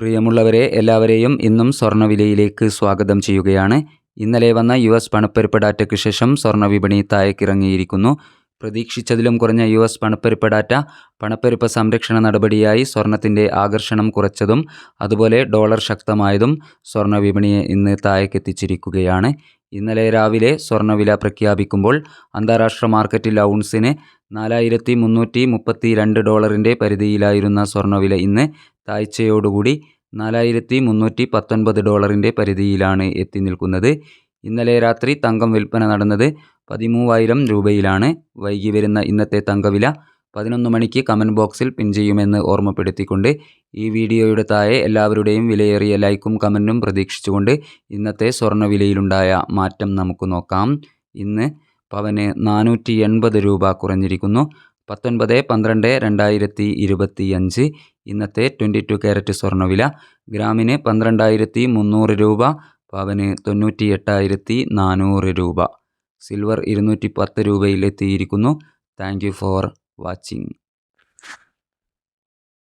പ്രിയമുള്ളവരെ എല്ലാവരെയും ഇന്നും സ്വർണവിലയിലേക്ക് സ്വാഗതം ചെയ്യുകയാണ്. ഇന്നലെ വന്ന യു എസ് പണപ്പെരുപ്പ് ഡാറ്റയ്ക്ക് ശേഷം സ്വർണ വിപണി താഴേക്കിറങ്ങിയിരിക്കുന്നു. പ്രതീക്ഷിച്ചതിലും കുറഞ്ഞ യു എസ് പണപ്പെരുപ്പ് ഡാറ്റ പണപ്പെരുപ്പ് സംരക്ഷണ നടപടിയായി സ്വർണത്തിന്റെ ആകർഷണം കുറച്ചതും അതുപോലെ ഡോളർ ശക്തമായതും സ്വർണ വിപണിയെ ഇന്ന് താഴേക്കെത്തിച്ചിരിക്കുകയാണ്. ഇന്നലെ രാവിലെ സ്വർണവില പ്രഖ്യാപിക്കുമ്പോൾ അന്താരാഷ്ട്ര മാർക്കറ്റിൽ ഔൺസിന് നാലായിരത്തി മുന്നൂറ്റി മുപ്പത്തി രണ്ട് ഡോളറിന്റെ പരിധിയിലായിരുന്ന സ്വർണവില ഇന്ന് താഴ്ചയോടുകൂടി നാലായിരത്തി മുന്നൂറ്റി പത്തൊൻപത് ഡോളറിന്റെ പരിധിയിലാണ് എത്തി നിൽക്കുന്നത്. ഇന്നലെ രാത്രി തങ്കം വിൽപ്പന നടന്നത് പതിമൂവായിരം രൂപയിലാണ്. വൈകി വരുന്ന ഇന്നത്തെ തങ്കവില പതിനൊന്ന് മണിക്ക് കമന്റ് ബോക്സിൽ പിൻ ചെയ്യുമെന്ന് ഓർമ്മപ്പെടുത്തിക്കൊണ്ട് ഈ വീഡിയോയുടെ താഴെ എല്ലാവരുടെയും വിലയേറിയ ലൈക്കും കമന്റും പ്രതീക്ഷിച്ചുകൊണ്ട് ഇന്നത്തെ സ്വർണവിലയിലുണ്ടായ മാറ്റം നമുക്ക് നോക്കാം. ഇന്ന് പവന് നാനൂറ്റി എൺപത് രൂപ കുറഞ്ഞിരിക്കുന്നു. പത്തൊൻപത് പന്ത്രണ്ട് രണ്ടായിരത്തി ഇരുപത്തി അഞ്ച് ഇന്നത്തെ ട്വന്റി ടു ക്യാരറ്റ് സ്വർണവില ഗ്രാമിന് പന്ത്രണ്ടായിരത്തി മുന്നൂറ് രൂപ പവന് തൊണ്ണൂറ്റി എട്ടായിരത്തി നാനൂറ് രൂപ. സിൽവർ ഇരുന്നൂറ്റി പത്ത് രൂപയിലെത്തിയിരിക്കുന്നു. Thank you for watching.